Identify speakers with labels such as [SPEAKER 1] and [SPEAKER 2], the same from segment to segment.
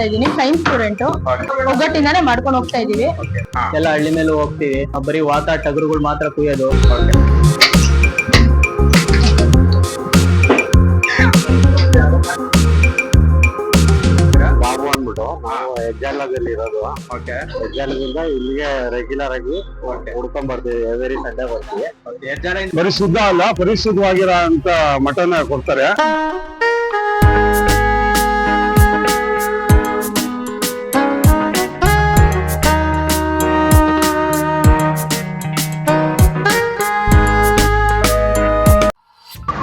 [SPEAKER 1] ಮಾಡ್ತಾ ಇದೀನಿ science student ಒಗ್ಗಟ್ಟಿಂದಾನೇ ಮಾಡ್ಕೊಂಡು ಹೋಗ್ತಾ ಇದೀವಿ
[SPEAKER 2] ಎಲ್ಲ ಹಳ್ಳಿ ಮೇಲೂ ಹೋಗ್ತೀವಿ. ಬರೀ ವಾತ ಟಗರುಗಳು ಮಾತ್ರ ಕುಯ್ಯೋದು.
[SPEAKER 3] ಬಾಬು ಅಂದ್ಬಿಟ್ಟು ನಾವು ಹೆಜ್ಜಾಲದಲ್ಲಿ ಇರೋದು. ಹೆಜ್ಜಾಲದಿಂದ ಇಲ್ಲಿಗೆ ರೆಗ್ಯುಲರ್ ಆಗಿ ಹುಡ್ಕೊಂಡ್ ಬರ್ತೀವಿ. ಎವರಿ ಸಂಡೇ ಬರ್ತೀವಿ.
[SPEAKER 4] ಬರೀ ಶುದ್ಧ ಅಲ್ಲ ಪರಿಶುದ್ಧವಾಗಿರೋ ಅಂತ ಮಟನ್ ಕೊಡ್ತಾರೆ.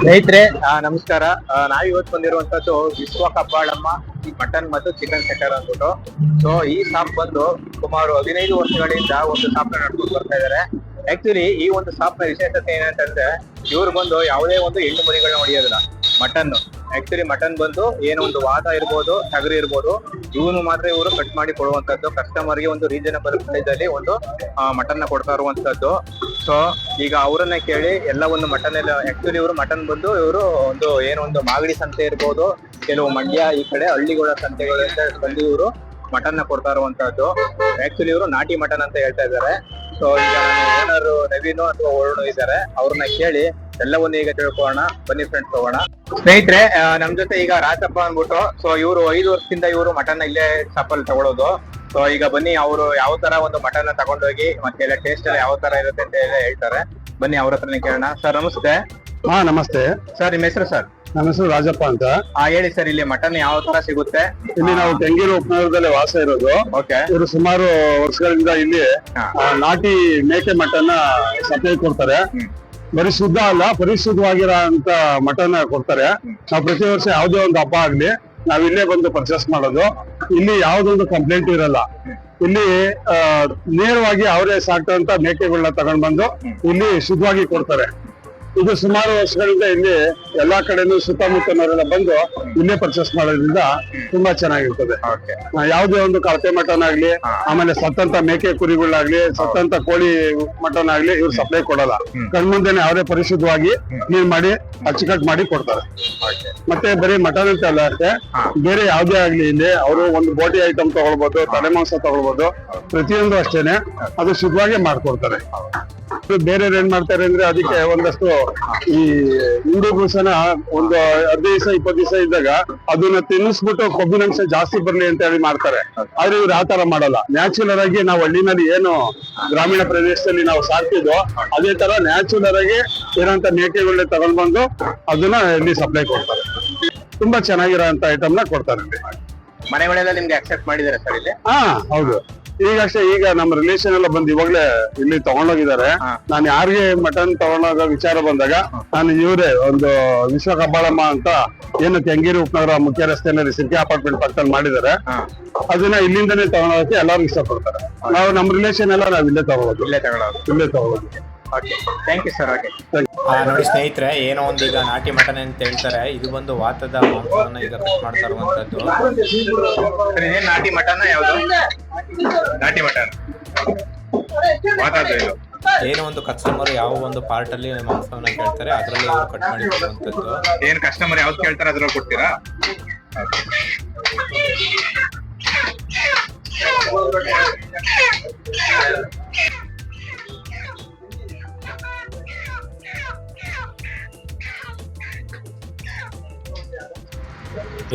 [SPEAKER 5] ಸ್ನೇಹಿತರೆ ನಮಸ್ಕಾರ. ನಾವಿವತ್ತು ಬಂದಿರುವಂತದ್ದು ವಿಶ್ವ ಕಬ್ಬಾಳಮ್ಮ ಮಟನ್ ಮತ್ತು ಚಿಕನ್ ಸೆಂಟರ್ ಅಂದ್ಬಿಟ್ಟು. ಸೊ ಈ ಶಾಪ್ ಬಂದು ಸುಮಾರು ಹದಿನೈದು ವರ್ಷಗಳಿಂದ ಒಂದು ಶಾಪ್ ನಡ್ಕೊಂಡು ಬರ್ತಾ ಇದಾರೆ. ಆಕ್ಚುಲಿ ಈ ಒಂದು ಶಾಪ್ನ ವಿಶೇಷತೆ ಏನಂತಂದ್ರೆ, ಇವ್ರು ಬಂದು ಯಾವುದೇ ಒಂದು ಹೆಣ್ಣು ಮರಿಗಳನ್ನ ಹೊಡೆಯೋದಿಲ್ಲ. ಮಟನ್ ಆಕ್ಚುಲಿ ಮಟನ್ ಬಂದು ಏನೋ ಒಂದು ವಾದ ಇರ್ಬೋದು, ಟಗರಿ ಇರ್ಬೋದು, ಇವನು ಮಾತ್ರ ಇವರು ಕಟ್ ಮಾಡಿ ಕೊಡುವಂತದ್ದು ಕಸ್ಟಮರ್ಗೆ ಒಂದು ರೀಸನಬಲ್ ಪ್ರೈಸ್ ಅಲ್ಲಿ ಒಂದು ಮಟನ್ನ ಕೊಡ್ತಾ ಇರುವಂತದ್ದು ಸೊ ಈಗ ಅವರನ್ನ ಕೇಳಿ ಎಲ್ಲ ಒಂದು ಮಟನ್ ಎಲ್ಲ ಆಕ್ಚುಲಿ ಇವರು ಮಟನ್ ಬಂದು ಇವರು ಒಂದು ಏನೋ ಒಂದು ಮಾಗಡಿ ಸಂತೆ ಇರ್ಬೋದು, ಕೆಲವು ಮಂಡ್ಯ ಈ ಕಡೆ ಹಳ್ಳಿಗಳ ಅಂತ ಬಂದು ಇವರು ಮಟನ್ನ ಕೊಡ್ತಾ ಇರುವಂತದ್ದು ಆಕ್ಚುಲಿ ಇವರು ನಾಟಿ ಮಟನ್ ಅಂತ ಹೇಳ್ತಾ ಇದ್ದಾರೆ. ಸೊ ಈಗ ಓನರ್ ನವೀನು ಅಥವಾ ವರುಣ್ ಇದ್ದಾರೆ, ಅವ್ರನ್ನ ಕೇಳಿ ಎಲ್ಲವನ್ನು ಈಗ ತಿಳ್ಕೊಳ್ಳೋಣ. ಬನ್ನಿ ಫ್ರೆಂಡ್ಸ್ ಹೋಗೋಣ. ಸ್ನೇಹಿತರೆ ನಮ್ ಜೊತೆ ಈಗ ರಾಜಪ್ಪ ಅಂದ್ಬಿಟ್ಟು ಸೊ ಇವರು ಐದು ವರ್ಷದಿಂದ ಇವರು ಮಟನ್ ಇಲ್ಲೇ ಅಲ್ಲಿ ತಗೊಳ್ಳೋದು ಸೊ ಈಗ ಬನ್ನಿ ಅವರು ಯಾವ ತರ ಒಂದು ಮಟನ್ ತಗೊಂಡೋಗಿ ಮತ್ತೆ ಎಲ್ಲ ಟೇಸ್ಟ್ ಎಲ್ಲ ಯಾವ ತರ ಇರುತ್ತೆ ಅಂತ ಹೇಳಿ ಹೇಳ್ತಾರೆ. ಬನ್ನಿ ಅವ್ರ ಹತ್ರನೇ ಕೇಳೋಣ. ಸರ್ ನಮಸ್ತೆ.
[SPEAKER 4] ಹಾ ನಮಸ್ತೆ.
[SPEAKER 5] ಸರ್ ನಿಮ್ಮ ಹೆಸರು ಸರ್
[SPEAKER 4] ನಮ್ಮ ಹೆಸರು ರಾಜಪ್ಪ ಅಂತ.
[SPEAKER 5] ಆ ಹೇಳಿ ಸರ್ ಇಲ್ಲಿ ಮಟನ್ ಯಾವ ತರ ಸಿಗುತ್ತೆ?
[SPEAKER 4] ಇಲ್ಲಿ ನಾವು ತೆಂಗಿನ ಉಪನಗರದಲ್ಲಿ ವಾಸ ಇರೋದು.
[SPEAKER 5] ಓಕೆ
[SPEAKER 4] ಇವರು ಸುಮಾರು ವರ್ಷಗಳಿಂದ ಇಲ್ಲಿ ನಾಟಿ ಮೇಕೆ ಮಟನ್ ಸಪ್ಲೈ ಕೊಡ್ತಾರೆ. ಬರೀ ಶುದ್ಧ ಅಲ್ಲ, ಪರಿಶುದ್ಧವಾಗಿರೋ ಅಂತ ಮಟನ್ ಕೊಡ್ತಾರೆ. ನಾವು ಪ್ರತಿ ವರ್ಷ ಯಾವುದೇ ಒಂದು ಹಬ್ಬ ಆಗ್ಲಿ, ನಾವ್ ಇಲ್ಲೇ ಬಂದು ಪರ್ಚೇಸ್ ಮಾಡೋದು. ಇಲ್ಲಿ ಯಾವ್ದೊಂದು ಕಂಪ್ಲೇಂಟ್ ಇರಲ್ಲ. ಇಲ್ಲಿ ನೇರವಾಗಿ ಅವರೇ ಸಾಕ್ತಂತ ಮೇಕೆಗಳನ್ನ ತಗೊಂಡ್ ಬಂದು ಇಲ್ಲಿ ಶುದ್ಧವಾಗಿ ಕೊಡ್ತಾರೆ. ಇದು ಸುಮಾರು ವರ್ಷಗಳಿಂದ ಇಲ್ಲಿ ಎಲ್ಲಾ ಕಡೆನೂ ಸುತ್ತಮುತ್ತನವರೆಲ್ಲ ಬಂದು ಇಲ್ಲೇ ಪರ್ಚೇಸ್ ಮಾಡೋದ್ರಿಂದ ತುಂಬಾ ಚೆನ್ನಾಗಿರ್ತದೆ. ಯಾವುದೇ ಒಂದು ಕಳಪೆ ಮಟನ್ ಆಗ್ಲಿ ಆಮೇಲೆ ಸತ್ತಂತ ಮೇಕೆ ಕುರಿಗಳಾಗ್ಲಿ ಸತ್ತಂತ ಕೋಳಿ ಮಟನ್ ಆಗ್ಲಿ ಇವ್ರು ಸಪ್ಲೈ ಕೊಡಲ್ಲ. ಕಣ್ಮುಂದೆನೆ ಅವರೇ ಪರಿಶುದ್ಧವಾಗಿ ಕ್ಲೀನ್ ಮಾಡಿ ಅಚ್ಚುಕಟ್ಟು ಮಾಡಿ ಕೊಡ್ತಾರೆ. ಮತ್ತೆ ಬರೀ ಮಟನ್ ಅಂತ ಅಲ್ಲ ಅಷ್ಟೇ ಬೇರೆ ಯಾವ್ದೇ ಆಗ್ಲಿ ಇಲ್ಲಿ ಅವರು ಒಂದು ಬೋಟಿ ಐಟಮ್ ತಗೊಳ್ಬಹುದು ತಲೆ ಮಾಂಸ ತಗೊಳ್ಬಹುದು ಪ್ರತಿಯೊಂದು ಅಷ್ಟೇನೆ ಅದು ಶುದ್ಧವಾಗಿ ಮಾಡ್ಕೊಡ್ತಾರೆ. ಇದು ಬೇರೆ ಏನ್ ಮಾಡ್ತಾರೆ ಅಂದ್ರೆ ಅದಕ್ಕೆ ಒಂದಷ್ಟು ಈ ಹಿಂಡು ಬೂಸನ ಒಂದು ಹದಿನೈದು ದಿವಸ ಇಪ್ಪತ್ತು ದಿವಸ ಇದ್ದಾಗ ಅದನ್ನ ತಿನ್ನಿಸ್ಬಿಟ್ಟು ಕೊಬ್ಬಿನಾಂಶ ಜಾಸ್ತಿ ಬರ್ಲಿ ಅಂತ ಹೇಳಿ ಮಾಡ್ತಾರೆ. ಆದ್ರೆ ಇವ್ರು ಆ ತರ ಮಾಡಲ್ಲ. ನ್ಯಾಚುರಲ್ ಆಗಿ ನಾವು ಹಳ್ಳಿನಲ್ಲಿ ಏನು ಗ್ರಾಮೀಣ ಪ್ರದೇಶದಲ್ಲಿ ನಾವು ಸಾಕ್ತಿದ್ವೋ ಅದೇ ತರ ನ್ಯಾಚುರಲ್ ಆಗಿ ಇರೋಂತ ಮೇಕೆಗಳನ್ನ ತಗೊಂಡ್ ಬಂದು ಅದನ್ನ ಇಲ್ಲಿ ಸಪ್ಲೈ ಕೊಡ್ತಾರೆ. ತುಂಬಾ ಚೆನ್ನಾಗಿರೋ ಅಂತ ಐಟಮ್ನ ಕೊಡ್ತಾರೆ. ಮನೆ
[SPEAKER 5] ಮನೆಗಳೆಲ್ಲ ನಿಮ್ಗೆ ಅಕ್ಸೆಪ್ಟ್ ಮಾಡಿದಾರೆ ಸರ್ ಇಲ್ಲಿ?
[SPEAKER 4] ಹಾ ಹೌದು. ಈಗ ಅಷ್ಟೇ ಈಗ ನಮ್ಮ ರಿಲೇಷನ್ ಎಲ್ಲ ಬಂದು ಇವಾಗ್ಲೇ ಇಲ್ಲಿ ತಗೊಂಡೋಗಿದ್ದಾರೆ.
[SPEAKER 5] ನಾನ್
[SPEAKER 4] ನಾನು ಯಾರಿಗೆ ಮಟನ್ ತಗೊಂಡೋಗ ವಿಚಾರ ಬಂದಾಗ ನಾನು ಇವರೇ ಒಂದು ವಿಶ್ವ ಕಬ್ಬಾಳಮ್ಮ ಅಂತ ಏನು ತೆಂಗೇರಿ ಉಪನಗರ ಮುಖ್ಯ ರಸ್ತೆಯಲ್ಲಿ ಸಿಟಿ ಅಪಾರ್ಟ್ಮೆಂಟ್ ಪಕ್ಕದಲ್ಲಿ ಮಾಡಿದ್ದಾರೆ. ಅದನ್ನ ಇಲ್ಲಿಂದನೇ ತಗೊಂಡೋಗಕ್ಕೆ ಎಲ್ಲರೂ ಇಷ್ಟಪಡ್ತಾರೆ. ನಾವು ನಮ್ಮ ರಿಲೇಷನ್ ಎಲ್ಲ ನಾವ್ ಇಲ್ಲೇ ತಗೊಳ್ಳೋದು.
[SPEAKER 5] ಇಲ್ಲೇ ತಗೊಳ್ಳೋದು.
[SPEAKER 4] ಇಲ್ಲೇ ತಗೊಳ್ಳೋದು.
[SPEAKER 5] Okay thank you sir okay
[SPEAKER 6] ನೋಡಿ ಸ್ನೇಹಿತರೆ ಏನೋ ಒಂದು ಈಗ ನಾಟಿ ಮಟನ್ ಅಂತ ಹೇಳ್ತಾರೆ. ಇದು ಬಂದು ವಾತದ ಮಾಂಸವನ್ನು ಈಗ ಕಟ್ ಮಾಡ್ತಾ ಇರುವಂತದ್ದು.
[SPEAKER 5] ನಾಟಿ ಮಟನ್ ಯಾವುದು? ನಾಟಿ ಮಟನ್. ಮಾತಾಡ್ತಾ ಇದು.
[SPEAKER 6] ಏನೋ ಒಂದು ಕಸ್ಟಮರ್ ಯಾವ ಒಂದು ಪಾರ್ಟ್ ಅಲ್ಲಿ ಮಾಂಸವನ್ನ ಕೇಳ್ತಾರೆ ಅದರಲ್ಲಿ ಇವರು ಕಟ್ ಮಾಡಿ ಕೊಡುವಂತದ್ದು
[SPEAKER 5] ಏನ್ ಕಸ್ಟಮರ್ ಯಾವ್ದು ಕೇಳ್ತಾರೆ ಅದ್ರಲ್ಲಿ ಕೊಡ್ತೀರಾ?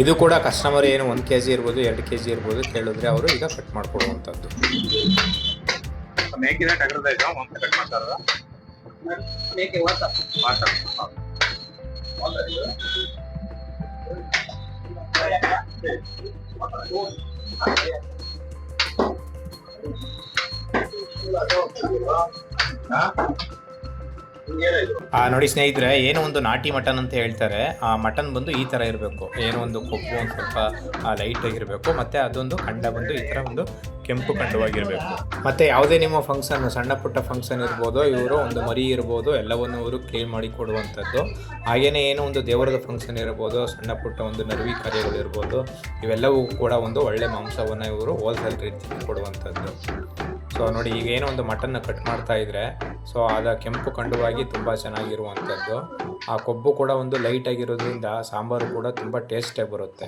[SPEAKER 6] ಇದು ಕೂಡ ಕಸ್ಟಮರ್ ಏನು ಒಂದು ಕೆ ಜಿ ಇರ್ಬೋದು ಎರಡು ಕೆ ಜಿ ಇರ್ಬೋದು ಕೇಳಿದ್ರೆ ಅವರು ಈಗ ಕಟ್ ಮಾಡ್ಕೊಡುವಂಥದ್ದು.
[SPEAKER 5] ಮೇಕಿದ ಟಗರದ ಇದು ಮಾಂಸ ಕಟ್ ಮಾಡ್ತಾರಲ್ಲ
[SPEAKER 1] ಮೇಕೆ ವಾತ.
[SPEAKER 6] ನೋಡಿ ಸ್ನೇಹಿತರೆ, ಏನೋ ಒಂದು ನಾಟಿ ಮಟನ್ ಅಂತ ಹೇಳ್ತಾರೆ. ಆ ಮಟನ್ ಬಂದು ಈ ಥರ ಇರಬೇಕು. ಏನೋ ಒಂದು ಕೊಬ್ಬು ಒಂದು ಸ್ವಲ್ಪ ಲೈಟ್ ಆಗಿರಬೇಕು ಮತ್ತು ಅದೊಂದು ಖಂಡ ಬಂದು ಈ ಥರ ಒಂದು ಕೆಂಪು ಖಂಡವಾಗಿರಬೇಕು. ಮತ್ತು ಯಾವುದೇ ನಿಮ್ಮ ಫಂಕ್ಷನ್ ಸಣ್ಣ ಪುಟ್ಟ ಫಂಕ್ಷನ್ ಇರ್ಬೋದು, ಇವರು ಒಂದು ಮರಿ ಇರ್ಬೋದು, ಎಲ್ಲವನ್ನು ಇವರು ಕ್ಲೀನ್ ಮಾಡಿ ಕೊಡುವಂಥದ್ದು. ಹಾಗೆಯೇ ಏನೋ ಒಂದು ದೇವರದ ಫಂಕ್ಷನ್ ಇರ್ಬೋದು, ಸಣ್ಣ ಪುಟ್ಟ ಒಂದು ನರ್ವಿ ಕಾರ್ಯಗಳು ಇರ್ಬೋದು, ಇವೆಲ್ಲವೂ ಕೂಡ ಒಂದು ಒಳ್ಳೆ ಮಾಂಸವನ್ನು ಇವರು ಹೋಲ್ಸೇಲ್ ರೀತಿಯಲ್ಲಿ ಕೊಡುವಂಥದ್ದು. ಸೊ ನೋಡಿ, ಈಗ ಏನೋ ಒಂದು ಮಟನ್ನ ಕಟ್ ಮಾಡ್ತಾ ಇದ್ರೆ ಸೊ ಅದ ಕೆಂಪು ಕಂಡುವಾಗಿ ತುಂಬ ಚೆನ್ನಾಗಿರುವಂಥದ್ದು ಆ ಕೊಬ್ಬು ಕೂಡ ಒಂದು ಲೈಟ್ ಆಗಿರೋದ್ರಿಂದ ಸಾಂಬಾರು ಕೂಡ ತುಂಬ ಟೇಸ್ಟಾಗಿ ಬರುತ್ತೆ.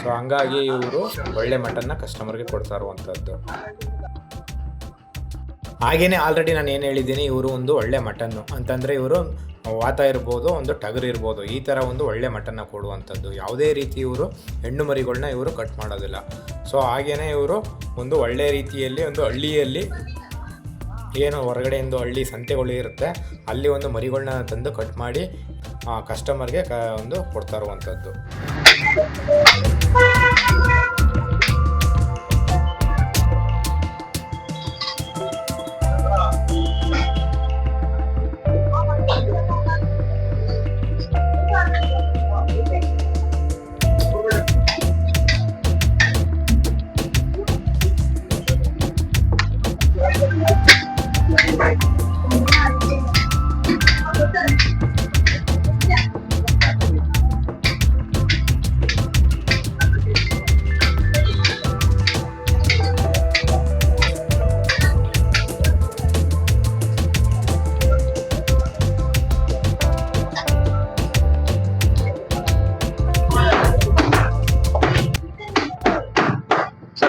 [SPEAKER 6] ಸೊ ಹಂಗಾಗಿ ಇವರು ಒಳ್ಳೆ ಮಟನ್ನ ಕಸ್ಟಮರ್ಗೆ ಕೊಡ್ತಾ ಇರುವಂಥದ್ದು ಹಾಗೇನೆ ಆಲ್ರೆಡಿ ನಾನು ಏನು ಹೇಳಿದ್ದೀನಿ, ಇವರು ಒಂದು ಒಳ್ಳೆ ಮಟನ್ನು. ಅಂತಂದರೆ ಇವರು ವಾತ ಇರ್ಬೋದು, ಒಂದು ಟಗರ್ ಇರ್ಬೋದು, ಈ ಥರ ಒಂದು ಒಳ್ಳೆ ಮಟನ್ನ ಕೊಡುವಂಥದ್ದು. ಯಾವುದೇ ರೀತಿ ಇವರು ಹೆಣ್ಣು ಮರಿಗಳನ್ನ ಇವರು ಕಟ್ ಮಾಡೋದಿಲ್ಲ. ಸೊ ಹಾಗೇನೆ ಇವರು ಒಂದು ಒಳ್ಳೆ ರೀತಿಯಲ್ಲಿ, ಒಂದು ಹಳ್ಳಿಯಲ್ಲಿ ಏನು ಹೊರಗಡೆಯಿಂದ ಹಳ್ಳಿ ಸಂತೆಗಳು ಇರುತ್ತೆ, ಅಲ್ಲಿ ಒಂದು ಮರಿಗಳನ್ನ ತಂದು ಕಟ್ ಮಾಡಿ ಕಸ್ಟಮರ್ಗೆ ಕ, ಒಂದು ಕೊಡ್ತಾ ಇರುವಂಥದ್ದು.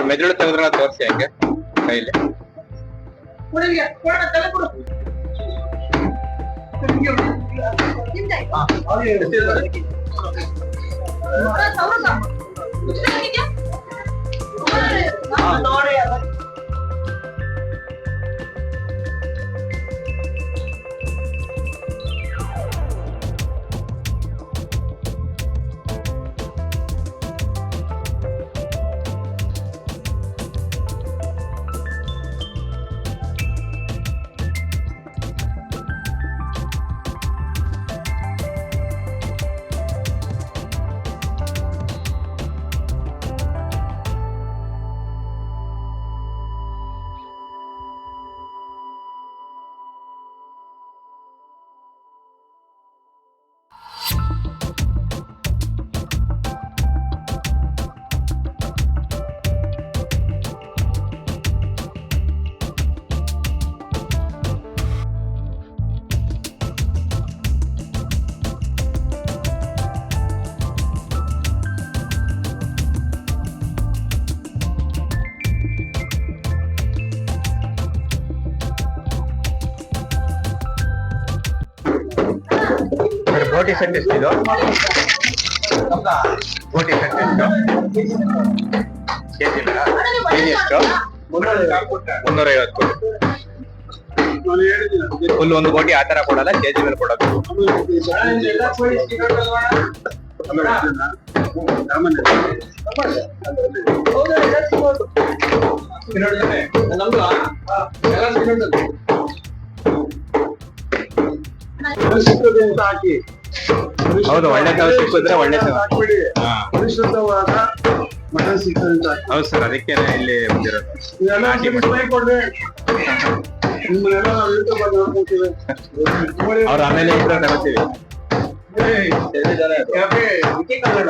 [SPEAKER 5] ಮೆದುಳು ತೆಗೆದ್ರಲ್ಲ ತೋರಿಸಿ ಹಂಗೆ ಕೈಲಿ ಸರ್ ಬೋಟಿ ಸೆಟ್ ಎಷ್ಟು ಇದು ಓಟಿ ಸೆಟ್ ಎಷ್ಟು ಕೆಜಿ ಕೆಜಿ ಎಷ್ಟು ಮುನ್ನೂರೈವತ್ತು ಫುಲ್ ಒಂದು ಬೋಟಿ ಆ ತರ ಕೊಡಲ್ಲ ಕೆಜಿ ಮೇಲೆ ಕೊಡೋದು
[SPEAKER 4] ಹಾಕಿ
[SPEAKER 5] ಹೌದು ಒಳ್ಳೆ ಕೆಲಸ ಸಿಕ್ಕಿದ್ರೆ ಒಳ್ಳೆ
[SPEAKER 4] ಪರಿಶುದ್ಧವಾದ
[SPEAKER 5] ಹೌದು ಸರ್ ಅದಕ್ಕೆ ಇಲ್ಲಿ
[SPEAKER 4] ನೋಡ್ಕೊಂತೀವಿ.
[SPEAKER 5] ಆಮೇಲೆ ಇದ್ರೆ
[SPEAKER 4] ಕನ್ನಡ.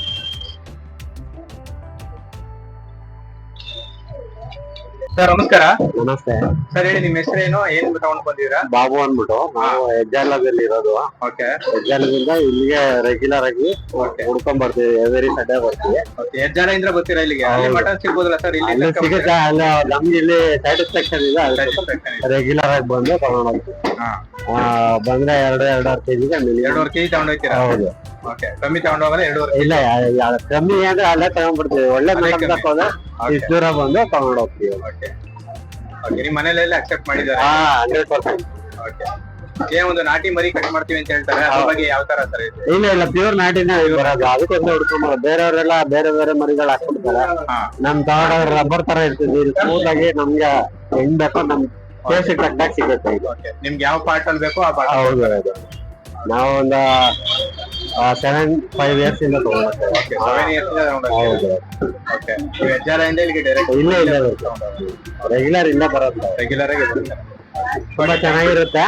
[SPEAKER 5] ಸರ್ ನಮಸ್ಕಾರ.
[SPEAKER 3] ನಮಸ್ತೆ.
[SPEAKER 5] ಸರ್ ಹೇಳಿ ನಿಮ್ ಹೆಸರೇನು? ಏನ್ ತಗೊಂಡ್ ಬಂದಿರಾ
[SPEAKER 3] ಬಾಬು ಅಂದ್ಬಿಟ್ಟು ನಾವು ಹೆಜ್ಜಾಲದಲ್ಲಿ ಇರೋದು.
[SPEAKER 5] ಓಕೆ.
[SPEAKER 3] ಹೆಜ್ಜಾಲದಿಂದ ಇಲ್ಲಿಗೆ ರೆಗ್ಯುಲರ್ ಆಗಿ. ಹುಡ್ಕೊಂಡ್ ಬರ್ತೀವಿ ಎವರಿ ಸಂಡೇ ಬರ್ತೀವಿ.
[SPEAKER 5] ಹೆಜ್ಜಾಲ ಇಂದ್ರ ಬರ್ತೀರಾ ಇಲ್ಲಿಗೆ? ಅಲ್ಲಿ. ಮಟನ್ ಸಿಗ್ಬೋದಲ್ಲ ಸರ್? ಇಲ್ಲಿ
[SPEAKER 3] ಸಿಗುತ್ತೆ ಅಲ್ಲ ನಮ್ಗೆ ಇಲ್ಲಿ ಸ್ಯಾಟಿಸ್ಫ್ಯಾಕ್ಷನ್ ಇದೆ. ರೆಗ್ಯುಲರ್ ಆಗಿ ಬಂದು ತಗೊಂಡ್ ಹೋಗ್ತೀವಿ. ಬಂದ್ರೆ ಎರಡು ಎರಡೂವರೆ ಕೆಜಿಗೆ
[SPEAKER 5] ಎರಡೂವರೆ ಕೆಜಿ ತಗೊಂಡ್ ಹೋಗ್ತೀರಾ?
[SPEAKER 3] ಹೌದು.
[SPEAKER 5] ಓಕೆ. ಕಮ್ಮಿ ತಗೊಂಡ್ ಹೋಗೋದು ಎರಡೂವರೆ
[SPEAKER 3] ಇಲ್ಲ ಕಮ್ಮಿ ಅಂದ್ರೆ ಅಲ್ಲೇ ತಗೊಂಡ್ಬಿಡ್ತೀವಿ. ಒಳ್ಳೆ
[SPEAKER 5] ಮೇಡಮ್
[SPEAKER 3] ಇಷ್ಟು ದೂರ ಬಂದು ತಗೊಂಡ್ ಹೋಗ್ತೀವಿ.
[SPEAKER 5] ಓಕೆ. ಓಕೆ ನಿಮ್ ಮನೇಲೆಲ್ಲ ಅಕ್ಸೆಪ್ಟ್ ಮಾಡಿದ್ದಾರೆ.
[SPEAKER 3] ಹಾ ಹಂಡ್ರೆಡ್ ಪರ್ಸೆಂಟ್.
[SPEAKER 5] ಓಕೆ ಏನ್ ಒಂದು ನಾಟಿ ಮರಿ ಕಟ್ ಮಾಡ್ತೀವಿ ಅಂತ ಹೇಳ್ತಾರೆ ಅದ್ರ ಬಗ್ಗೆ ಯಾವ ತರ ಸರ್ ಇದು?
[SPEAKER 3] ಇಲ್ಲ ಇಲ್ಲ ಪ್ಯೂರ್ ನಾಟಿನ ಬರೋದು. ಅದಕ್ಕೊಂದು ಹುಡ್ಕೊಂಡ್ ಬೇರೆಯವರೆಲ್ಲ ಬೇರೆ ಬೇರೆ ಮರಿಗಳು ಹಾಕ್ಬಿಡ್ತಾರೆ.
[SPEAKER 5] ಹಾ.
[SPEAKER 3] ನಮ್ ತಗೊಂಡ ರಬ್ಬರ್ ತರ ಇರ್ತದೆ ಸ್ಮೂತ್ ಆಗಿ ನಮ್ಗೆ ಹೆಂಗ್ ಬೇಕೋ ನಮ್ ಟೇಸ್ಟ್ ಕಟ್ಟಾಗಿ ಸಿಗುತ್ತೆ ಇದು.
[SPEAKER 5] ಓಕೆ ನಿಮ್ಗೆ ಯಾವ ಪಾರ್ಟ್ ಅಲ್ಲಿ ಬೇಕೋ ಆ ಪಾರ್ಟ್
[SPEAKER 3] ಹೌದು ಹೌದು. ನಾವು ಒಂದು ಸೆವೆನ್ ಫೈವ್ ಇಯರ್ಸ್ ಇಂದ
[SPEAKER 5] ಇಲ್ಲ
[SPEAKER 3] ಇಲ್ಲೇ ಇಲ್ಲೇ ರೆಗ್ಯುಲರ್ ಇಂದ ಬರುತ್ತೆ.
[SPEAKER 5] ರೆಗ್ಯುಲರ್ ಆಗಿ ಬರುತ್ತೆ.
[SPEAKER 3] ತುಂಬಾ ಚೆನ್ನಾಗಿರುತ್ತೆ.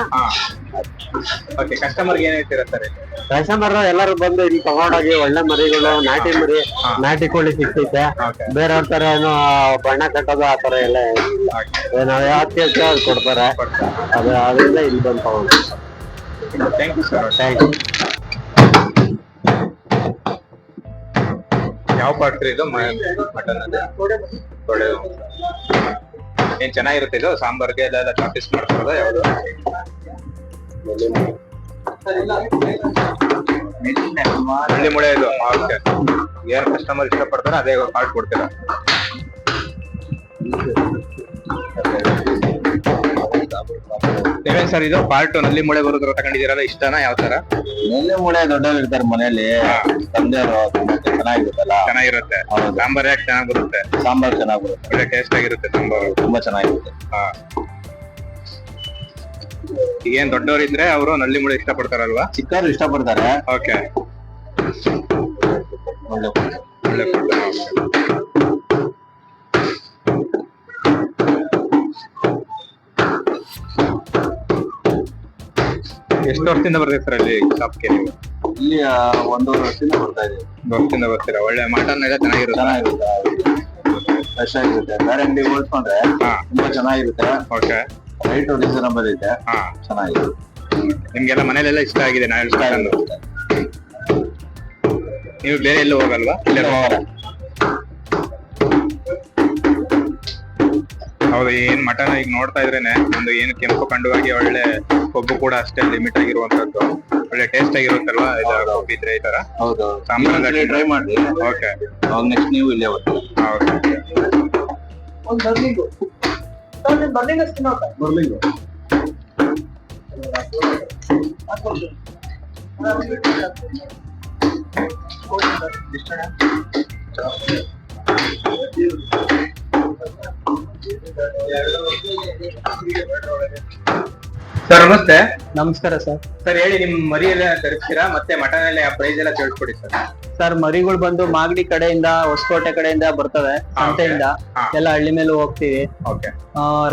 [SPEAKER 5] ಓಕೆ ಕಸ್ಟಮರ್ಗೆ ಏನ್ ಹೇಳ್ತೀರಾ ಸರ್
[SPEAKER 3] ಕಸ್ಟಮರ್ ಎಲ್ಲರೂ ಬಂದು ಇಲ್ಲಿ ತಗೊಂಡೋಗಿ ಒಳ್ಳೆ ಮರಿಗಳು ನಾಟಿ ಮರಿ ನಾಟಿ ಕೋಳಿ ಸಿಗ್ತೈತೆ. ಬೇರೆಯವ್ರ ತರ ಏನು ಬಣ್ಣ ಕಟ್ಟೋದು ಆ ತರ ಎಲ್ಲ ನಾವ್ ಯಾವ್ದು ಕೇಳ್ತೇವೆ ಅದು ಕೊಡ್ತಾರೆ. ಅದು ಅದರಿಂದ ಇಲ್ಲಿ ಬಂದು ತಗೊಂಡು
[SPEAKER 5] thank you sir
[SPEAKER 3] thank you
[SPEAKER 5] ಯಾವ ಪಾರ್ಟ್ ಇದು ಮಟನ್ ಅದೇ? ಒಳ್ಳೆ ಏನ್ ಚೆನ್ನಾಗಿರುತ್ತೆ ಇದು? ಸಾಂಬಾರ್ಗೆ ಎಲ್ಲ ಚಾಪಿಸ್ ಮಾಡ್ತಾರದ ಯಾವ್ದು? ಹಳ್ಳಿ ಮುಳೆ ಇದು. ಓಕೆ ಏನ್ ಕಸ್ಟಮರ್ ಇಷ್ಟಪಡ್ತಾರೆ ಅದೇ ಪಾರ್ಟ್ ಕೊಡ್ತೀರಾ. ನೀವೇನ್ ಸರ್ ಇದು ಪಾರ್ಟ್ನಲ್ಲಿ ಮೂಳೆ ಬರೋದ್ರ ತಗೊಂಡಿದ್ದೀರಲ್ಲ ಇಷ್ಟನಾ ಯಾವ ತರ?
[SPEAKER 3] ನಲ್ಲಿ ಮೂಳೆ ದೊಡ್ಡವ್ರು ಇರ್ತಾರೆ ಮನೇಲಿ ತಂದೆಯವರು ಚೆನ್ನಾಗಿರುತ್ತಲ್ಲ?
[SPEAKER 5] ಚೆನ್ನಾಗಿರುತ್ತೆ.
[SPEAKER 3] ಹೌದು.
[SPEAKER 5] ಸಾಂಬಾರ್ ಯಾಕೆ ಚೆನ್ನಾಗಿ ಬರುತ್ತೆ?
[SPEAKER 3] ಸಾಂಬಾರ್ ಚೆನ್ನಾಗಿ ಬರುತ್ತೆ.
[SPEAKER 5] ಒಳ್ಳೆ ಟೇಸ್ಟ್ ಆಗಿರುತ್ತೆ ಸಾಂಬಾರು.
[SPEAKER 3] ತುಂಬಾ ಚೆನ್ನಾಗಿರುತ್ತೆ.
[SPEAKER 5] ಹಾ. ಈಗೇನ್ ದೊಡ್ಡವರಿದ್ರೆ ಅವರು ನಲ್ಲಿ ಮುಳೆ
[SPEAKER 3] ಇಷ್ಟ ಪಡ್ತಾರೆ
[SPEAKER 5] ಓಕೆ
[SPEAKER 3] ಒಳ್ಳೆ
[SPEAKER 5] ಒಳ್ಳೆ food. ಎಷ್ಟು ವರ್ಷದಿಂದ ಬರ್ತೀರಿ ಸರ್ ಅಲ್ಲಿ ಶಾಪ್ಗೆ ನೀವು?
[SPEAKER 3] ಇಲ್ಲಿ ಆ, ಒಂದೂವರೆ ವರ್ಷದಿಂದ ಬರ್ತಾ ಇದ್ದೀವಿ.
[SPEAKER 5] ಒಂದು ವರ್ಷದಿಂದ ಬರ್ತೀರಾ? ಒಳ್ಳೆ ಮಾಟನ್ ಎಲ್ಲ ಚೆನ್ನಾಗಿರುತ್ತೆ.
[SPEAKER 3] ಚೆನ್ನಾಗಿರುತ್ತೆ ಫ್ರೆಶ್ ಆಗಿರುತ್ತೆ. ಬೇರೆ ಅಂಗಡಿ ಹೋಲ್ಸ್ಕೊಂಡ್ರೆ
[SPEAKER 5] ಹಾ.
[SPEAKER 3] ತುಂಬಾ ಚೆನ್ನಾಗಿರುತ್ತೆ.
[SPEAKER 5] ಓಕೆ.
[SPEAKER 3] ರೈಟ್ ರೀಸನಬಲ್ ಇದೆ
[SPEAKER 5] ಹಾ.
[SPEAKER 3] ಚೆನ್ನಾಗಿದೆ.
[SPEAKER 5] ನಿಮ್ಗೆಲ್ಲ ಮನೇಲೆಲ್ಲ ಇಷ್ಟ ಆಗಿದೆ ನಾನು ಹೇಳ್ಕೊಂಡು ನೀವು ಬೇರೆ ಎಲ್ಲೂ ಹೋಗಲ್ವಾ? ಇಲ್ಲೇ ಹೌದು ಏನ್ ಮಟನ್ ಈಗ ನೋಡ್ತಾ ಇದ್ರೇನೆ ಒಂದು ಏನು ಕೆಂಪು ಕಂಡುವಾಗಿ ಒಳ್ಳೆ ಕೊಬ್ಬು ಕೂಡ ಅಷ್ಟೇ ಲಿಮಿಟ್ ಆಗಿರುವಂತದ್ದು ಒಳ್ಳೆ ಟೇಸ್ಟ್ ಆಗಿರುತ್ತಲ್ವಾ? ಇದ್ರೆ ಈ ತರ.
[SPEAKER 3] ಹೌದು
[SPEAKER 5] ಸಾಂಬಾರ್
[SPEAKER 3] ಟ್ರೈ ಮಾಡಿ
[SPEAKER 5] ಓಕೆ
[SPEAKER 3] ಅವಾಗ ನೆಕ್ಸ್ಟ್ ನೀವು ಇಲ್ಲಿ ಬರ್ತೀವಿ ಬರ್ಲಿಂಗು.
[SPEAKER 5] ಸರ್ ನಮಸ್ತೆ.
[SPEAKER 1] ನಮಸ್ಕಾರ ಸರ್
[SPEAKER 5] ಸರ್ ಹೇಳಿ ನಿಮ್ ಮರಿ ಎಲ್ಲ ತರಿಸ್ತೀರಾ? ಮತ್ತೆ ಮಟನ್ ಎಲ್ಲ ಪ್ರೈಸ್ ಎಲ್ಲ ತಿಳ್ಕೊಡಿ ಸರ್
[SPEAKER 2] ಸರ್ ಮರಿಗಳು ಬಂದು ಮಾಗಡಿ ಕಡೆಯಿಂದ ಹೊಸಕೋಟೆ ಕಡೆಯಿಂದ ಬರ್ತವೆ ಸಂತೆಯಿಂದ. ಎಲ್ಲ ಹಳ್ಳಿ ಮೇಲೆ ಹೋಗ್ತೀವಿ.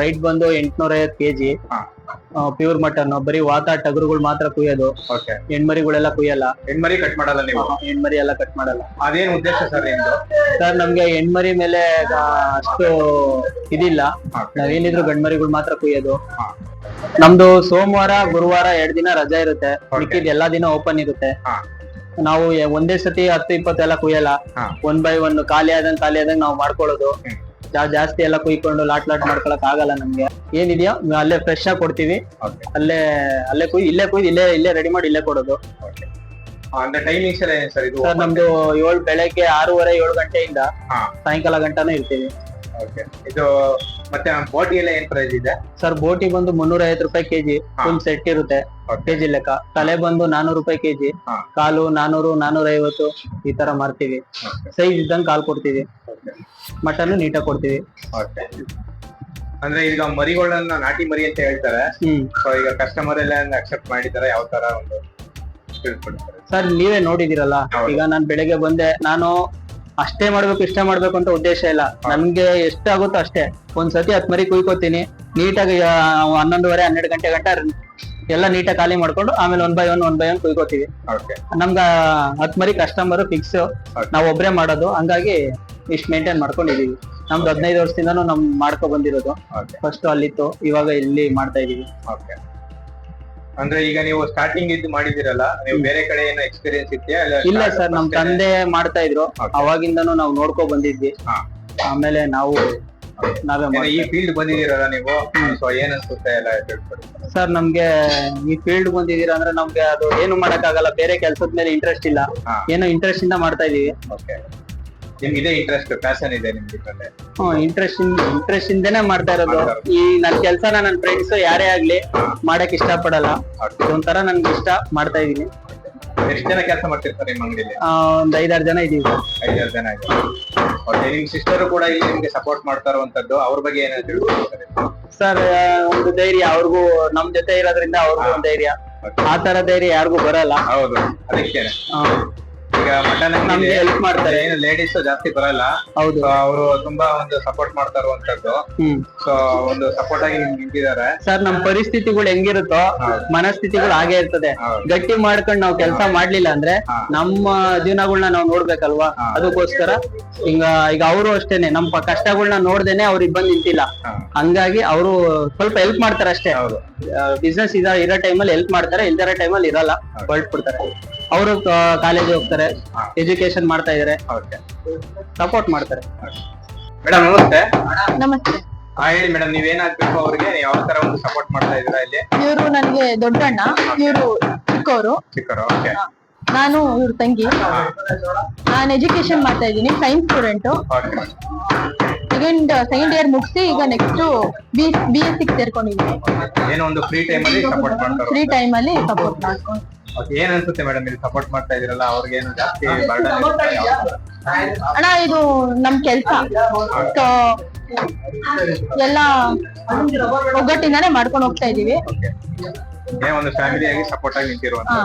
[SPEAKER 2] ರೈಟ್ ಬಂದು ಎಂಟ್ನೂರ ಐವತ್ತು ಕೆಜಿ ಪ್ಯೂರ್ ಮಟನ್ ಬರೀ ವಾತ ಟಗರುಗಳು ಮಾತ್ರ ಕುಯ್ಯೋದು.
[SPEAKER 5] ಓಕೆ
[SPEAKER 2] ಹೆಣ್ಮರಿಗಳೆಲ್ಲ ಕುಯ್ಯಲ್ಲ.
[SPEAKER 5] ಹೆಣ್ಮರಿ ಕಟ್ ಮಾಡಲ್ಲ ನೀವು?
[SPEAKER 2] ಹೆಣ್ಮರಿ ಎಲ್ಲ ಕಟ್ ಮಾಡಲ್ಲ.
[SPEAKER 5] ಅದೇನ್ ಉದ್ದೇಶ ಸರ್ ನಿಮ್ದು?
[SPEAKER 2] ಸರ್ ನಮ್ಗೆ ಹೆಣ್ಮರಿ ಮೇಲೆ ಅಷ್ಟು ಇದಿಲ್ಲ. ನಾವೇನಿದ್ರು ಗಂಡ್ಮರಿಗಳು ಮಾತ್ರ ಕುಯ್ಯೋದು. ನಮ್ದು ಸೋಮವಾರ ಗುರುವಾರ ಎರಡ್ ದಿನ ರಜಾ ಇರುತ್ತೆ. ಮಿಕ್ಕಿದ ಎಲ್ಲಾ ದಿನ ಓಪನ್ ಇರುತ್ತೆ. ನಾವು ಒಂದೇ ಸತಿ ಹತ್ತು ಇಪ್ಪತ್ತು ಎಲ್ಲ ಕುಯ್ಯಲ್ಲ. ಒನ್ ಬೈ ಒನ್ ಖಾಲಿ ಆದಂಗ್ ಖಾಲಿ ಆದಂಗ್ ನಾವು ಮಾಡ್ಕೊಳ್ಳೋದು. ಜಾಸ್ತಿ ಎಲ್ಲ ಕುಯ್ಕೊಂಡು ಲಾಟ್ ಲಾಟ್ ಮಾಡ್ಕೊಳಕ್ ಆಗಲ್ಲ ನಮ್ಗೆ. ಏನಿದೆಯೋ ಅಲ್ಲೇ ಫ್ರೆಶ್ ಆಗಿ ಕೊಡ್ತೀವಿ. ಅಲ್ಲೇ ಅಲ್ಲೇ ಕುಯ್ ಇಲ್ಲೇ ಕುಯ್ದು ಇಲ್ಲೇ ಇಲ್ಲೇ ರೆಡಿ ಮಾಡಿ ಇಲ್ಲೇ ಕೊಡೋದು.
[SPEAKER 5] ಓಕೆ ಅಂದ್ರೆ ಟೈಮಿಂಗ್ಸ್ ಎಲ್ಲ ಸರ್ ಇದು
[SPEAKER 2] ಸರ್ ನಮ್ದು ಏಳು ಬೆಳಗ್ಗೆ ಆರೂವರೆ ಏಳು ಗಂಟೆಯಿಂದ ಸಾಯಂಕಾಲ ಗಂಟನೂ ಇರ್ತೀವಿ.
[SPEAKER 5] ಇದು ಮತ್ತೆ ಬೋಟಿ ಎಲ್ಲ ಏನ್ ಪ್ರೈಸ್ ಇದೆ?
[SPEAKER 2] ಸರ್ ಬೋಟಿ ಬಂದು ಮುನ್ನೂರ ಐವತ್ತು ರೂಪಾಯಿ ಕೆಜಿ. ಫುಲ್ ಸೆಟ್ ಇರುತ್ತೆ ಕೆಜಿ ಲೆಕ್ಕ. ತಲೆ ಬಂದು ನಾನೂರು ರೂಪಾಯಿ ಕೆಜಿ ಕಾಲು ನಾನೂರು ನಾನೂರ ಐವತ್ತು ಈ ತರ ಮಾರ್ತೀವಿ. ಸೈಜ್ ಇದ್ದಂಗೆ ಕಾಲ್ ಕೊಡ್ತೀವಿ. ಮಟನ್ ನೀಟಾಗಿ ಕೊಡ್ತೀವಿ.
[SPEAKER 5] ಅಂದ್ರೆ ಈಗ ಮರಿಗಳನ್ನ ನಾಟಿ ಮರಿ ಅಂತ ಹೇಳ್ತಾರೆ.
[SPEAKER 2] ಹ್ಮ್.
[SPEAKER 5] ಸೊ ಈಗ ಕಸ್ಟಮರ್ ಎಲ್ಲ ಅಕ್ಸೆಪ್ಟ್ ಮಾಡಿದಾರೆ ಯಾವ ತರ ಒಂದು
[SPEAKER 2] ಸರ್ ನೀವೇ ನೋಡಿದಿರಲ್ಲ?
[SPEAKER 5] ಹೌದು.
[SPEAKER 2] ಈಗ ನಾನ್ ಬೆಳಿಗ್ಗೆ ಬಂದೆ ನಾನು ಅಷ್ಟೇ ಮಾಡ್ಬೇಕು ಇಷ್ಟೇ ಮಾಡ್ಬೇಕು ಅಂತ ಉದ್ದೇಶ ಇಲ್ಲ. ನಮ್ಗೆ ಎಷ್ಟಾಗುತ್ತೋ ಅಷ್ಟೇ. ಒಂದ್ ಸತಿ ಹತ್ ಮರಿ ಕುಯ್ಕೋತೀನಿ. ನೀಟಾಗಿ ಆ, ಹನ್ನೊಂದುವರೆ ಹನ್ನೆರಡು ಗಂಟೆ ಗಂಟ ಎಲ್ಲ ನೀಟಾಗಿ ಖಾಲಿ ಮಾಡ್ಕೊಂಡು ಆಮೇಲೆ one by one one by one ಕುಯ್ಕೋತೀವಿ.
[SPEAKER 5] Okay
[SPEAKER 2] ನಮ್ಗ ಹತ್ ಮರಿ ಕಸ್ಟಮರ್ ಫಿಕ್ಸ್ ನಾವ್ ಒಬ್ರೇ ಮಾಡೋದು. ಹಂಗಾಗಿ ಇಷ್ಟು ಮೇಂಟೈನ್ ಮಾಡ್ಕೊಂಡಿದೀವಿ. ನಮ್ದು ಹದಿನೈದು ವರ್ಷದಿಂದನೂ ನಮ್ ಮಾಡ್ಕೊ ಬಂದಿರೋದು. ಫಸ್ಟ್ ಅಲ್ಲಿತ್ತು ಇವಾಗ ಇಲ್ಲಿ ಮಾಡ್ತಾ ಇದೀವಿ.
[SPEAKER 5] ಓಕೆ ಅಂದ್ರೆ ಈಗ ನೀವು ಸ್ಟಾರ್ಟಿಂಗ್ ಇದ್ದು ಮಾಡಿದಿರಲ್ಲ ನೀವು ಬೇರೆ ಕಡೆ ಏನೋ ಎಕ್ಸ್ಪೀರಿಯನ್ಸ್ ಇದೆಯಾ
[SPEAKER 2] ಇಲ್ಲ ಸರ್ ನಮ್ ತಂದೆ ಮಾಡ್ತಾ ಇದ್ರು.
[SPEAKER 5] Okay.
[SPEAKER 2] ಅವಾಗಿಂದನೂ ನಾವು ನೋಡ್ಕೊ ಬಂದಿದ್ವಿ.
[SPEAKER 5] ಹಾ.
[SPEAKER 2] ಆಮೇಲೆ ನಾವು ನಾವೇ
[SPEAKER 5] ಏನೋ ಈ ಫೀಲ್ಡ್ ಬಂದಿದ್ದೀರಲ್ಲ ನೀವು? ಸೊ ಏನ್ ಅನ್ಸುತ್ತೆ ಎಲ್ಲ ತಿಳ್ಕೊಡಿ
[SPEAKER 2] ಸರ್ ನಮ್ಗೆ ಈ ಫೀಲ್ಡ್ ಬಂದಿದೀರ ಅಂದ್ರೆ ನಮ್ಗೆ ಅದು ಏನು ಮಾಡಕ್ ಆಗಲ್ಲ ಬೇರೆ ಕೆಲ್ಸದ ಮೇಲೆ ಇಂಟ್ರೆಸ್ಟ್ ಇಲ್ಲ.
[SPEAKER 5] ಹಾ.
[SPEAKER 2] ಏನೋ ಇಂಟ್ರೆಸ್ಟ್ ಇಂದ ಮಾಡ್ತಾ ಇದೀವಿ.
[SPEAKER 5] ನಿಮ್ಗೆ ಇದೆ ಇಂಟ್ರೆಸ್ಟ್ ಪ್ಯಾಷನ್ ಇದೆ ನಿಮ್ಗೆ ಇದ್ರಲ್ಲಿ
[SPEAKER 2] ಹ್ಮ್ ಇಂಟ್ರೆಸ್ಟ್ ಇಂಟ್ರೆಸ್ಟ್ ಇಂದನೇ ಮಾಡ್ತಾ ಇರೋದು. ಈ ನನ್ ಕೆಲ್ಸನ ನನ್ ಫ್ರೆಂಡ್ಸ್ ಯಾರೇ ಆಗ್ಲಿ ಮಾಡಕ್ ಇಷ್ಟ ಪಡಲ್ಲ. ಒಂಥರ ನನ್ಗೆ ಇಷ್ಟ ಮಾಡ್ತಾ ಇದೀನಿ.
[SPEAKER 5] ಎಷ್ಟು ಜನ ಕೆಲಸ ಮಾಡ್ತಿರ್ತಾರೆ ನಿಮ್ಮ ಅಂಗಡಿಲಿ?
[SPEAKER 2] ಆ, ಒಂದ್ ಐದಾರು ಜನ ಇದೀವಿ. ಸರ್
[SPEAKER 5] ಐದಾರು ಜನ ಇದೆ ಓಕೆ ನಿಮ್ ಸಿಸ್ಟರ್ ಕೂಡ ಇಲ್ಲಿ ನಿಮ್ಗೆ ಸಪೋರ್ಟ್ ಮಾಡ್ತಾ ಇರುವಂತದ್ದು. ಅವ್ರ ಬಗ್ಗೆ ಏನಾದ್ರು ತಿಳ್ಕೊಳ್ತಾರೆ
[SPEAKER 2] ಸರ್ ಆ, ಒಂದು ಧೈರ್ಯ ಅವ್ರಿಗೂ ನಮ್ ಜೊತೆ ಇರೋದ್ರಿಂದ ಅವ್ರಿಗೂ ಒಂದ್ ಧೈರ್ಯ. ಆ ತರ ಧೈರ್ಯ ಯಾರಿಗೂ ಬರಲ್ಲ.
[SPEAKER 5] ಹೌದು. ಅದಕ್ಕೆ
[SPEAKER 2] ಆ,
[SPEAKER 5] ಈಗ ಮಟನ್
[SPEAKER 2] ನಮ್ಗೆ ಹೆಲ್ಪ್ ಮಾಡ್ತಾರೆ.
[SPEAKER 5] ಏನು ಲೇಡೀಸ್ ಜಾಸ್ತಿ ಬರಲ್ಲ.
[SPEAKER 2] ಹೌದು.
[SPEAKER 5] ಅವರು ತುಂಬಾ ಒಂದು ಸಪೋರ್ಟ್ ಮಾಡ್ತಾ ಇರುವಂತದ್ದು. ಸೊ ಒಂದು ಸಪೋರ್ಟ್ ಆಗಿ ನಿಂತಿದ್ದಾರೆ.
[SPEAKER 2] ಸರ್ ನಮ್ ಪರಿಸ್ಥಿತಿಗಳು ಹೆಂಗಿರುತ್ತೋ ಮನಸ್ಥಿತಿಗಳು ಹಾಗೆ ಇರ್ತದೆ. ಗಟ್ಟಿ ಮಾಡ್ಕೊಂಡು ನಾವು ಕೆಲಸ ಮಾಡ್ಲಿಲ್ಲ ಅಂದ್ರೆ ನಮ್ಮ ಜೀವನಗಳನ್ನ ನಾವು ನೋಡ್ಬೇಕಲ್ವಾ. ಅದಕ್ಕೋಸ್ಕರ ಈಗ ಈಗ ಅವರು ಅಷ್ಟೇನೆ ನಮ್ಮ ಕಷ್ಟಗಳನ್ನ ಕಷ್ಟಗಳ್ನ ನೋಡ್ದೇನೆ ಅವ್ರಿಗೆ ಬಂದ್ ನಿಂತಿಲ್ಲ. ಹಂಗಾಗಿ ಅವರು ಸ್ವಲ್ಪ ಹೆಲ್ಪ್ ಮಾಡ್ತಾರೆ ಅಷ್ಟೇ
[SPEAKER 5] ಹೌದು.
[SPEAKER 2] ಬಿಸ್ನೆಸ್ ಇದ ಇರೋ ಟೈಮಲ್ಲಿ ಹೆಲ್ಪ್ ಮಾಡ್ತಾರೆ ಇಲ್ದಿರೋ ಟೈಮಲ್ಲಿ ಇರಲ್ಲ ಹೊರಟ್ಬಿಡ್ತಾರೆ. ಅವರು ಕಾಲೇಜ್ ಹೋಗ್ತಾರೆ. ಎಜುಕೇಶನ್ ಮಾಡ್ತಾ ಇದಾರೆ. ಸಪೋರ್ಟ್ ಮಾಡ್ತಾರೆ.
[SPEAKER 5] ಮೇಡಮ್ ನಮಸ್ತೆ.
[SPEAKER 1] ನಮಸ್ತೆ.
[SPEAKER 5] ಹಾ ಹೇಳಿ ಮೇಡಮ್ ನೀವೇನಾಗ್ಬೇಕು ಅವ್ರಿಗೆ? ಯಾವ ತರ ಒಂದು ಸಪೋರ್ಟ್ ಮಾಡ್ತಾ ಇದೀರಾ ಇಲ್ಲಿ?
[SPEAKER 1] ಇವರು ನನಗೆ ದೊಡ್ಡಣ್ಣ ಇವರು ಚಿಕ್ಕವರು
[SPEAKER 5] ಚಿಕ್ಕವರು ಓಕೆ.
[SPEAKER 1] ನಾನು ಇವ್ರ ತಂಗಿ. ನಾನು ಎಜುಕೇಶನ್ ಮಾಡ್ತಾ ಇದ್ದೀನಿ science student second second year ಮುಗಿಸಿ ಈಗ ನೆಕ್ಸ್ಟ್ ಬಿ ಬಿ ಎಸ್ ಸಿಕ್ ಸೇರ್ಕೊಂಡಿದ್ದೀನಿ.
[SPEAKER 5] ಏನೋ ಒಂದು ಫ್ರೀ ಟೈಮ್ ಅಲ್ಲಿ ಸಪೋರ್ಟ್ ಮಾಡ್ತಾರೆ
[SPEAKER 1] ಫ್ರೀ ಟೈಮ್ ಅಲ್ಲಿ ಸಪೋರ್ಟ್ ಮಾಡ್ಕೊಂಡು.
[SPEAKER 5] ಏನ್ ಅನ್ಸುತ್ತೆ ಮೇಡಮ್ ಇಲ್ಲಿ ಸಪೋರ್ಟ್ ಮಾಡ್ತಾ ಇದೀರಲ್ಲ ಅವ್ರಿಗೆ ಏನು ಜಾಸ್ತಿ ಬರ್ಡನ್
[SPEAKER 1] ಅಣ್ಣ ಇದು ನಮ್ ಕೆಲ್ಸ. ಎಲ್ಲ ಒಗ್ಗಟ್ಟಿಂದಾನೆ ಮಾಡ್ಕೊಂಡು ಹೋಗ್ತಾ ಇದೀವಿ
[SPEAKER 5] ಒಂದು ಫ್ಯಾಮಿಲಿಯಾಗಿ ಸಪೋರ್ಟ್ ಆಗಿ ನಿಂತಿರುವಂತ
[SPEAKER 1] ಹಾ.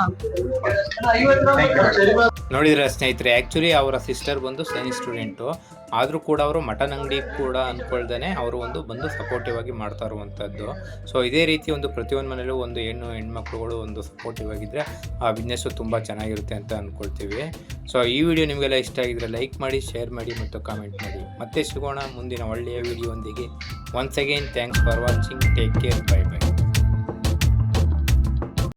[SPEAKER 6] ನೋಡಿದ್ರೆ ಸ್ನೇಹಿತರೆ ಆಕ್ಚುಲಿ ಅವರ ಸಿಸ್ಟರ್ ಬಂದು ಸೈನ್ಸ್ ಸ್ಟೂಡೆಂಟು ಆದರೂ ಕೂಡ ಅವರು ಮಟನ್ ಅಂಗಡಿ ಕೂಡ ಅಂದ್ಕೊಳ್ದೇ ಅವರು ಒಂದು ಬಂದು ಸಪೋರ್ಟಿವ್ ಆಗಿ ಮಾಡ್ತಾ ಇರುವಂಥದ್ದು. ಸೊ ಇದೇ ರೀತಿ ಒಂದು ಪ್ರತಿಯೊಂದು ಮನೇಲೂ ಒಂದು ಹೆಣ್ಣು ಹೆಣ್ಮಕ್ಳುಗಳು ಒಂದು ಸಪೋರ್ಟಿವ್ ಆಗಿದ್ದರೆ ಆ ಬಿಸ್ನೆಸ್ಸು ತುಂಬ ಚೆನ್ನಾಗಿರುತ್ತೆ ಅಂತ ಅಂದ್ಕೊಳ್ತೀವಿ ಸೊ ಈ ವಿಡಿಯೋ ನಿಮಗೆಲ್ಲ ಇಷ್ಟ ಆಗಿದ್ರೆ ಲೈಕ್ ಮಾಡಿ ಶೇರ್ ಮಾಡಿ ಮತ್ತು ಕಾಮೆಂಟ್ ಮಾಡಿ. ಮತ್ತೆ ಸಿಗೋಣ ಮುಂದಿನ ಒಳ್ಳೆಯ ವಿಡಿಯೋ ಒಂದಿಗೆ. Once again thanks for watching take care bye bye